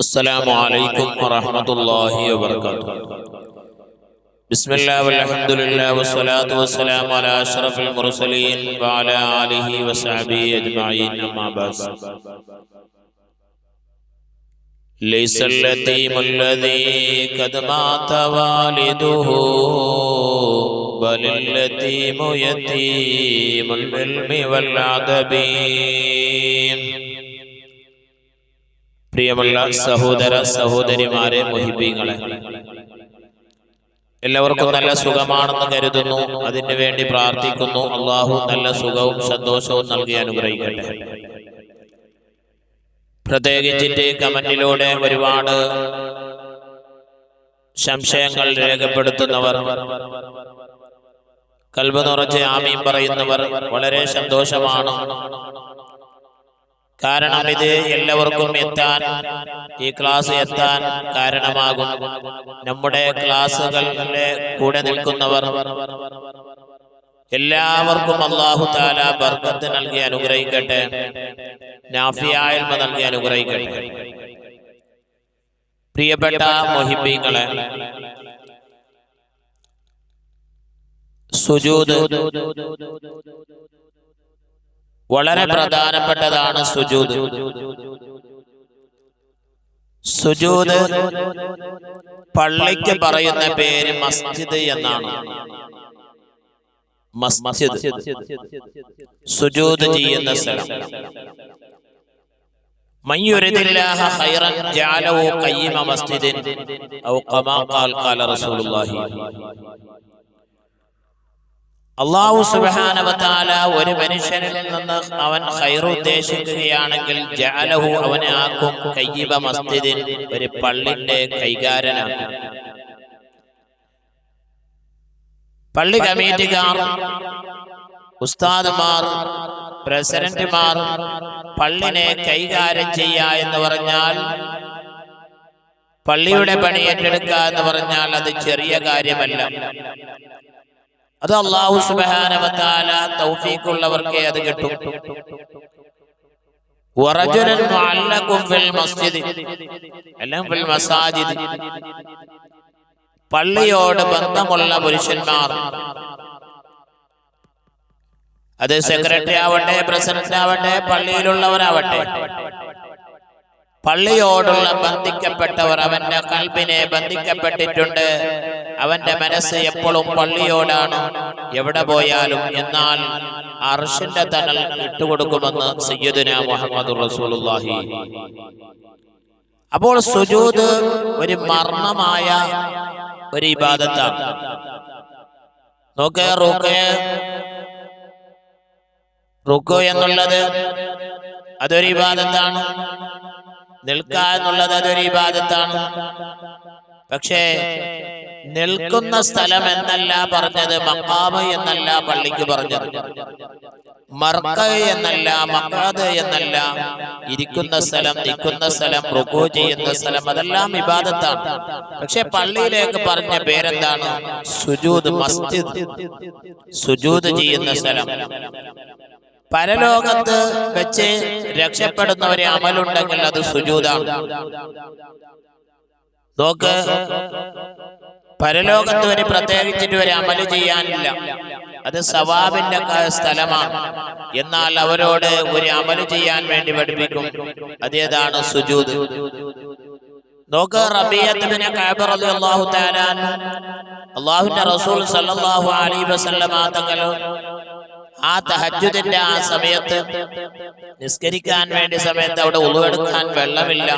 السلام عليكم ورحمة الله وبركاته. بسم الله والحمد لله والصلاة والسلام على أشرف المرسلين وعلى آله وصحبه أجمعين. أما بعد. ليس اليتيم الذي قد مات والده بل اليتيم يتيم العلم والعدب പ്രിയമുള്ള സഹോദര സഹോദരിമാരെ മുഹിബീങ്ങളെ. എല്ലാവർക്കും നല്ല സുഖമാണെന്ന് കരുതുന്നു. അതിനു വേണ്ടി പ്രാർത്ഥിക്കുന്നു. അള്ളാഹു നല്ല സുഖവും സന്തോഷവും നൽകി അനുഗ്രഹിക്കട്ടെ. പ്രത്യേകിച്ചിട്ട് കമന്റിലൂടെ ഒരുപാട് സംശയങ്ങൾ രേഖപ്പെടുത്തുന്നവർ കൽബ് നിറച്ച് ആമീൻ പറയുന്നവർ വളരെ സന്തോഷമാണ്. കാരണം ഇത് എല്ലാവർക്കും എത്താൻ ഈ ക്ലാസ് എത്താൻ കാരണമാകും. നമ്മുടെ ക്ലാസ്സുകളിലെ കൂടെ നിൽക്കുന്നവർ എല്ലാവർക്കും അള്ളാഹു താല ബർക്കത്ത് നൽകി അനുഗ്രഹിക്കട്ടെ. നാഫിയായ്മ നൽകി അനുഗ്രഹിക്കട്ടെ. പ്രിയപ്പെട്ട മൊഹിബീങ്ങളെ സുജൂദ് വളരെ പ്രധാനപ്പെട്ടതാണ് സുജൂത്. സുജൂത് പള്ളിക്ക് പറയുന്ന പേര് മസ്ജിദ് എന്നാണ്. മസ്ജിദ്. സുജൂദ് ചെയ്യുന്ന സ്ഥലം. മയ്യുരിദില്ലാഹ ഖൈറൻ മസ്ജിദിൻ ഔ കമാ ഖാൽ ഖാല റസൂലുള്ളാഹി. അള്ളാഹു സുബാനവത്താല ഒരു മനുഷ്യനിൽ നിന്ന് അവൻ ഹൈർ ഉദ്ദേശിക്കുകയാണെങ്കിൽ ജാലഹു അവനെ ആക്കും കയ്യിബ മസ്ജിദിൻ ഒരു പള്ളിന്റെ കൈകാരനാക്കും. പള്ളി കമ്മിറ്റിക്കാർ ഉസ്താദുമാർ പ്രസിഡന്റുമാർ പള്ളിനെ കൈകാര്യം ചെയ്യുക എന്ന് പറഞ്ഞാൽ പള്ളിയുടെ പണി ഏറ്റെടുക്കുക എന്ന് പറഞ്ഞാൽ അത് ചെറിയ കാര്യമല്ല. അത് അള്ളാഹു സുബാനവത്താല തൗഫീഖുള്ളവർക്കേ അത് കിട്ടും. പള്ളിയോട് ബന്ധമുള്ള പുരുഷന്മാർ. അത് സെക്രട്ടറി ആവട്ടെ പ്രസിഡന്റ് ആവട്ടെ പള്ളിയിലുള്ളവരാവട്ടെ. പള്ളിയോടുള്ള ബന്ധിക്കപ്പെട്ടവർ അവന്റെ കൽബിനെ ബന്ധിക്കപ്പെട്ടിട്ടുണ്ട്. അവന്റെ മനസ്സ് എപ്പോഴും പള്ളിയോടാണ്. എവിടെ പോയാലും എന്നാൽ അർഷിന്റെ തണൽ ഇട്ടുകൊടുക്കുമെന്ന് സയ്യദുന മുഹമ്മദ് റസൂലുള്ളാഹി. അപ്പോൾ സുജൂദ് ഒരു മർമ്മമായ ഒരു ഇബാദത്താണ്. നോക്കേ റൂക്കേ. റുക്കു എന്നുള്ളത് അതൊരു ഇബാദത്താണ്. നിൽക്കുക എന്നുള്ളത് അതൊരു ഇബാദത്താണ്. പക്ഷേ നിൽക്കുന്ന സ്ഥലം എന്നല്ല പറഞ്ഞത് മക്കാബ് എന്നല്ല പള്ളിക്ക് പറഞ്ഞത്. മർക്ക എന്നല്ല മക്കാദ് എന്നല്ല. ഇരിക്കുന്ന സ്ഥലം നിൽക്കുന്ന സ്ഥലം റുക്കു ചെയ്യുന്ന സ്ഥലം അതെല്ലാം വിവാദത്താണ് പക്ഷെ പള്ളിയിലേക്ക് പറഞ്ഞ പേരെന്താണ്? സുജൂദ് മസ്ജിദ്. സുജൂദ് ചെയ്യുന്ന സ്ഥലം. പരലോകത്ത് വെച്ച് രക്ഷപ്പെടുന്ന ഒരു അമലുണ്ടെങ്കിൽ അത് സുജൂതാണ്. നോക്ക് പരലോകത്ത് വരെ പ്രത്യേകിച്ചിട്ട് ഒരു അമൽ ചെയ്യാനില്ല. അത് സവാബിന്റെ സ്ഥലമാണ്. എന്നാൽ അവരോട് ഒരു അമൽ ചെയ്യാൻ വേണ്ടി പഠിപ്പിക്കും. അതേതാണ് സുജൂദ് നോക്ക് റബിയത്തിന് അള്ളാഹു താലാൻ അള്ളാഹുന്റെ റസൂൽ സല്ലല്ലാഹു അലൈഹി വസല്ലമ തങ്ങൾ ആ തഹജുദിന്റെ ആ സമയത്ത് നിസ്കരിക്കാൻ വേണ്ടി സമയത്ത് അവിടെ ഉളുവെടുക്കാൻ വെള്ളമില്ല.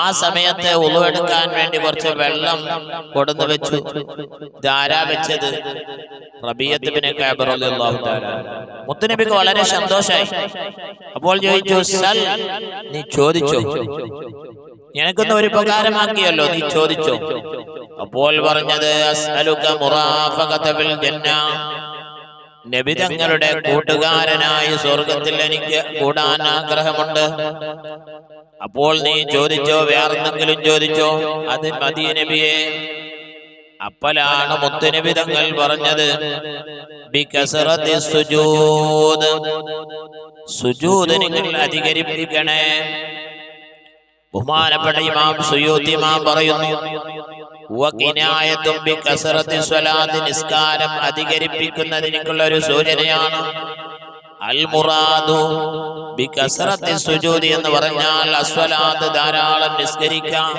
ആ സമയത്ത് ഉളുവെടുക്കാൻ വേണ്ടി കുറച്ച് വെള്ളം കൊടുന്നു വെച്ചു. ധാരാ വെച്ചത്? റബിയത്തുബിനെ മുത്തുനബിക്ക് വളരെ സന്തോഷമായി അപ്പോൾ ചോദിച്ചു സൽ നീ ചോദിച്ചോ? നിനക്കൊന്ന് ഒരു ഉപകാരമാക്കിയല്ലോ നീ ചോദിച്ചോ? അപ്പോൾ പറഞ്ഞത് അസ്അലുക ജന്ന നബി തങ്ങളുടെ കൂട്ടുകാരനായി സ്വർഗത്തിൽ എനിക്ക് കൂടാൻ ആഗ്രഹമുണ്ട്. അപ്പോൾ നീ ചോദിച്ചോ വേറെന്തെങ്കിലും ചോദിച്ചോ? അത് മതി നബിയെ. അപ്പലാണ് മുത്തുനബി തങ്ങൾ പറഞ്ഞത് സുജൂദ്. സുജൂദ് നിങ്ങൾ അധികരിപ്പിക്കണേ. ബഹുമാനപ്പെട്ട ഇമാം സുയൂത്തി ഇമാം പറയുന്നു. നിസ്കാരം അധികരിപ്പിക്കുന്നതിനുള്ള ഒരു സൂചനയാണ്. അൽ മുറാദു ബികസറത്തി സുജൂദി എന്ന് പറഞ്ഞാൽ അസ്വലാത്ത് ധാരാളം നിസ്കരിക്കാം.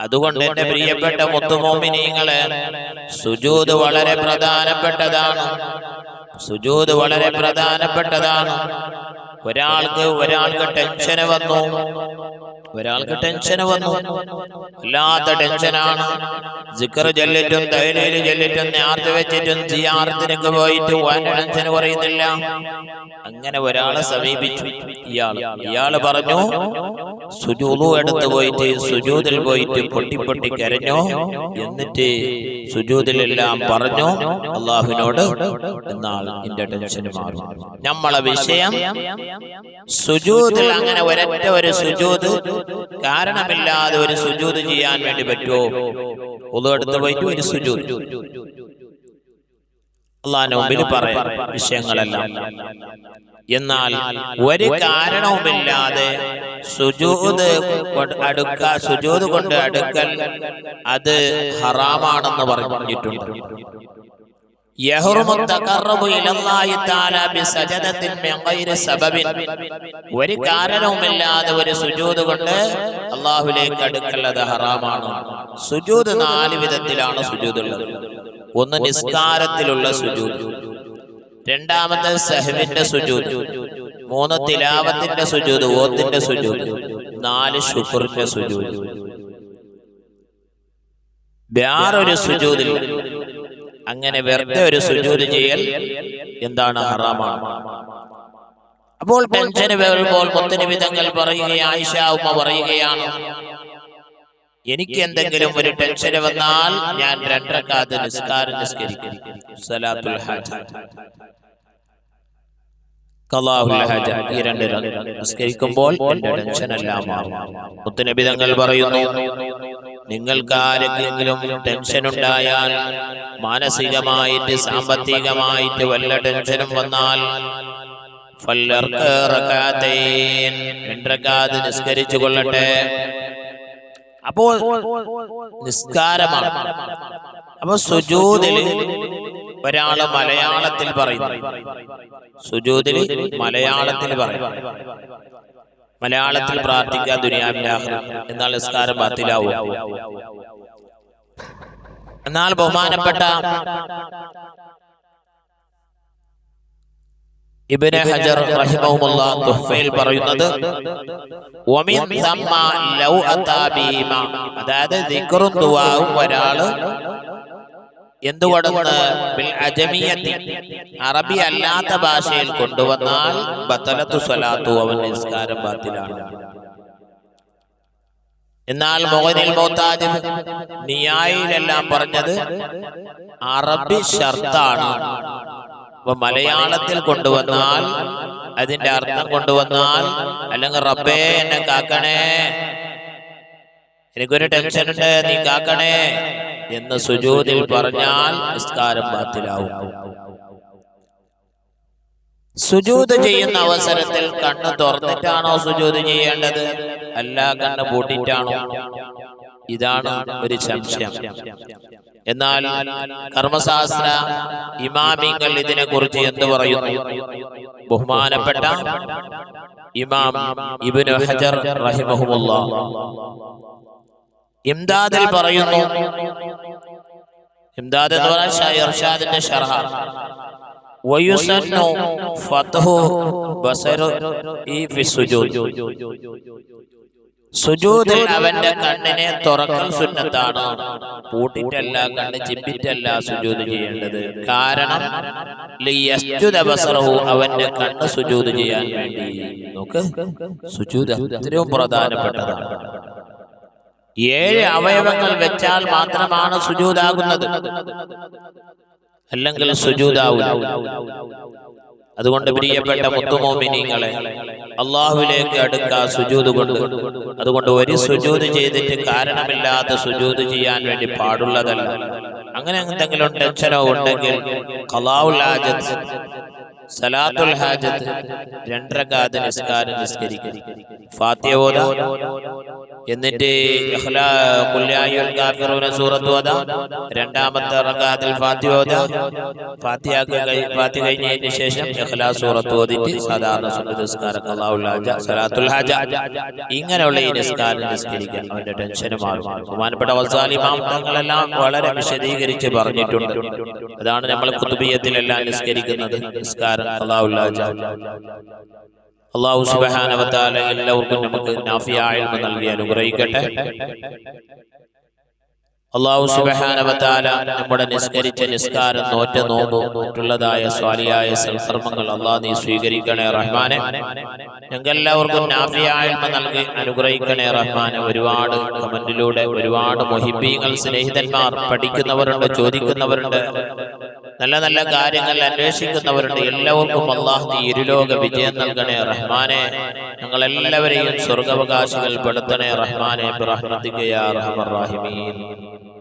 അതുകൊണ്ട് എന്റെ പ്രിയപ്പെട്ട മുത്തുമോമിനീങ്ങൾ സുജൂത് വളരെ പ്രധാനപ്പെട്ടതാണ്. സുജൂത് വളരെ പ്രധാനപ്പെട്ടതാണ്. ഒരാൾക്ക് ഒരാൾക്ക് ടെൻഷന് വന്നു. ഒരാൾക്ക് ടെൻഷന് വന്നു. വല്ലാത്ത ടെൻഷനാണ് ജിക്കർ ചെല്ലിട്ടും തൈലയിൽ ചെല്ലിട്ടും നേർത്ത് വെച്ചിട്ടും ജിയാർത്തിനൊക്കെ പോയിട്ട് ടെൻഷന് പറയുന്നില്ല കുറയുന്നില്ല. അങ്ങനെ ഒരാളെ സമീപിച്ചു. ഇയാൾ ഇയാൾ പറഞ്ഞു സുജൂതു എടുത്ത് പോയിട്ട് സുജൂതിൽ പോയിട്ട് പൊട്ടി പൊട്ടി കരഞ്ഞു. എന്നിട്ട് സുജൂതിലെല്ലാം പറഞ്ഞു അള്ളാഹുവിനോട് എന്നാൽ എന്റെ ടെൻഷൻ മാറും. നമ്മളെ വിഷയം സുജൂതിൽ അങ്ങനെ ഒരൊറ്റ ഒരു സുജൂത് കാരണമില്ലാതെ ഒരു സുജൂത് ചെയ്യാൻ വേണ്ടി പറ്റുമോ? എടുത്ത് പോയിട്ട് ഒരു സുജൂത്. അള്ളാഹിന്റെ മുമ്പിൽ പറയാം വിഷയങ്ങളെല്ലാം. എന്നാൽ ഒരു കാരണവുമില്ലാതെ സുജൂത് അടുക്ക സുജൂത് കൊണ്ട് അടുക്കൽ അത് ഹറാമാണെന്ന് പറഞ്ഞിട്ടുണ്ട്. ഒരു കാരണവുമില്ലാതെ ഒരു സുജൂത് കൊണ്ട് അള്ളാഹുലേക്ക് അടുക്കൽ ഹറാമാണ്. സുജൂത് നാല് വിധത്തിലാണ് സുജൂത് ഉള്ളത് ഒന്ന് നിസ്കാരത്തിലുള്ള സുജൂത്. രണ്ടാമത്തെ സഹവിന്റെ സുജൂത്. മൂന്ന് തിലാവത്തിന്റെ സുജൂത്. ഓത്തിന്റെ സുജൂത്. നാല് ശുക്രിന്റെ സുജൂത്. വേറൊരു സുജൂതില്ല. അങ്ങനെ വെറുതെ ഒരു സുജൂത് ചെയ്യൽ എന്താണ് ഹറാമാണ്? അപ്പോൾ പെൻഷന് വരുമ്പോൾ മുത്തനിവിധങ്ങൾ പറയുകയാണ് ആയിഷ ഉമ്മ പറയുകയാണ്. എനിക്ക് എന്തെങ്കിലും ഒരു ടെൻഷൻ വന്നാൽ ഞാൻ രണ്ടരക്കാത്ത് നിസ്കാരം നിസ്കരിക്കും. ഈ രണ്ട് നിസ്കരിക്കുമ്പോൾ എന്റെ ടെൻഷൻ എല്ലാം മാറും. മുത്തനബിതങ്ങൾ പറയുന്നു. നിങ്ങൾക്ക് ആരെങ്കിലും ടെൻഷൻ ഉണ്ടായാൽ മാനസികമായിട്ട് സാമ്പത്തികമായിട്ട് വല്ല ടെൻഷനും വന്നാൽ നിസ്കരിച്ചു കൊള്ളട്ടെ. അപ്പോൾ നിസ്കാരമാണ്. അപ്പൊ സുജൂതിൽ ഒരാൾ മലയാളത്തിൽ പറയും സുജൂതിൽ മലയാളത്തിൽ പറയും മലയാളത്തിൽ പ്രാർത്ഥിക്കാൻ ദുനിയാവിന്റെ എന്നാൽ നിസ്കാരം ബാത്തിലാവും. എന്നാൽ ബഹുമാനപ്പെട്ട ഇബ്നു ഹജർ തുഹ്ഫയിൽ പറയുന്നത് ലൗ അതായത് ദിക്റും ദുആവും ഒരാൾ എന്തുകൊണ്ടെന്ന് അറബി അല്ലാത്ത ഭാഷയിൽ കൊണ്ടുവന്നാൽ ബത്തലത്തു സ്വലാത്തു അവൻ നിസ്കാരം ബാത്തിലാണ്. എന്നാൽ മോഹനിൽ മോത്താജ് നിയായിലെല്ലാം പറഞ്ഞത് അറബി ഷർത്താണ്. അപ്പൊ മലയാളത്തിൽ കൊണ്ടുവന്നാൽ അതിന്റെ അർത്ഥം കൊണ്ടുവന്നാൽ അല്ലെങ്കിൽ റബ്ബേ എന്നെ കാക്കണേ. എനിക്കൊരു ടെൻഷൻ ഉണ്ട് നീ കാക്കണേ എന്ന് സുജൂതിൽ പറഞ്ഞാൽ നിസ്കാരം ബാത്തിലാവും. സുജൂത് ചെയ്യുന്ന അവസരത്തിൽ കണ്ണ് തുറന്നിട്ടാണോ സുജൂത് ചെയ്യേണ്ടത്? അല്ല കണ്ണ് പൂട്ടിട്ടാണോ ഇതാണ് ഒരു സംശയം. എന്നാൽ കർമ്മശാസ്ത്ര ഇമാമിങ്ങൾ ഇതിനെ കുറിച്ച് എന്ത് പറയുന്നു? ബഹുമാനപ്പെട്ട ഇമാം ഇബ്നു ഹജർ റഹിമഹുമുള്ള ഇംദാദിൽ പറയുന്നു. ഇംദാദ് എന്ന് പറഞ്ഞാൽ ഇർഷാദിന്റെ ഷർഹ. വയുസന്നു ഫത്ഹു ബസറു ഈ ഫി സുജൂദ്. സുജൂദിൽ അവന്റെ കണ്ണിനെ തുറക്കൽ സുന്നത്താണ്. പൂട്ടിട്ടല്ല കണ്ണ് ചിമ്പിറ്റല്ല സുജൂദ് ചെയ്യേണ്ടത്. കാരണം അവന്റെ കണ്ണ് സുജൂദ് ചെയ്യാൻ വേണ്ടി. നോക്ക് സുജൂദ് അത്രയും പ്രധാനപ്പെട്ടതാണ്. ഏഴ് അവയവങ്ങൾ വെച്ചാൽ മാത്രമാണ് സുജൂതാകുന്നത്. അല്ലെങ്കിൽ അതുകൊണ്ട് പ്രിയപ്പെട്ട മുത്തുമോമിനിങ്ങളെ അള്ളാഹുവിലേക്ക് അടുക്ക സുജൂത് കൊണ്ട് അതുകൊണ്ട് ഒരു സുജൂത് ചെയ്തിട്ട് കാരണമില്ലാത്ത സുജൂത് ചെയ്യാൻ വേണ്ടി പാടുള്ളതല്ല. അങ്ങനെ എന്തെങ്കിലും ടെൻഷനോ ഉണ്ടെങ്കിൽ കലാവുൽ ഹാജത്ത് സലാത്തുൽ ഹാജത്ത് രണ്ടരക്കാത്ത് നിസ്കാരം നിസ്കരിക്കുക. ഫാത്തിയ ഓത. എന്നിട്ട് സൂറത്ത് ഓത. രണ്ടാമത്തെ ഫാത്തിയ ഓത. കഴിഞ്ഞതിന് ശേഷം സൂറത്ത് ഓതിട്ട് സാധാരണ അല്ലാഹുൽ സലാത്തുൽ ഇങ്ങനെയുള്ള ഈ നിസ്കാരം നിസ്കരിക്കാൻ അവന്റെ ടെൻഷൻ മാറും. ബഹുമാനപ്പെട്ട വസാലി തങ്ങളെല്ലാം വളരെ വിശദീകരിച്ച് പറഞ്ഞിട്ടുണ്ട്. അതാണ് നമ്മൾ കുത്തുബിയത്തിലെല്ലാം നിസ്കരിക്കുന്നത്. നിസ്കാരം അള്ളാഹുല്ലാജ അള്ളാഹു സുബഹാനവത്താല എല്ലാവർക്കും നമുക്ക് നാഫിയായ്മ നൽകി അനുഗ്രഹിക്കട്ടെ. അള്ളാഹു സുബഹാനവത്താല നമ്മുടെ നിസ്കരിച്ച നിസ്കാരം നോറ്റ നോമ്പ് മറ്റുള്ളതായ സ്വാലിയായ സൽക്കർമ്മങ്ങൾ അള്ളാഹ് നീ സ്വീകരിക്കണേ റഹ്മാനെ. ഞങ്ങൾക്ക് എല്ലാവർക്കും നാഫിയായ നൽകി അനുഗ്രഹിക്കണേ റഹ്മാനെ. ഒരുപാട് കമന്റിലൂടെ ഒരുപാട് മൊഹിബീങ്ങൾ സ്നേഹിതന്മാർ പഠിക്കുന്നവരുണ്ട് ചോദിക്കുന്നവരുണ്ട്. നല്ല നല്ല കാര്യങ്ങൾ അന്വേഷിക്കുന്നവരുണ്ട്. എല്ലാവർക്കും അള്ളാഹ് നീ ഇരുലോക വിജയം നൽകണേ റഹ്മാനെ. ഞങ്ങൾ എല്ലാവരെയും സ്വർഗാവകാശികൾ പെടുത്തണേ റഹ്മാനെ. റഹ്മത്തിക്കയാ റഹ്മീൻ റാഹിമീൻ.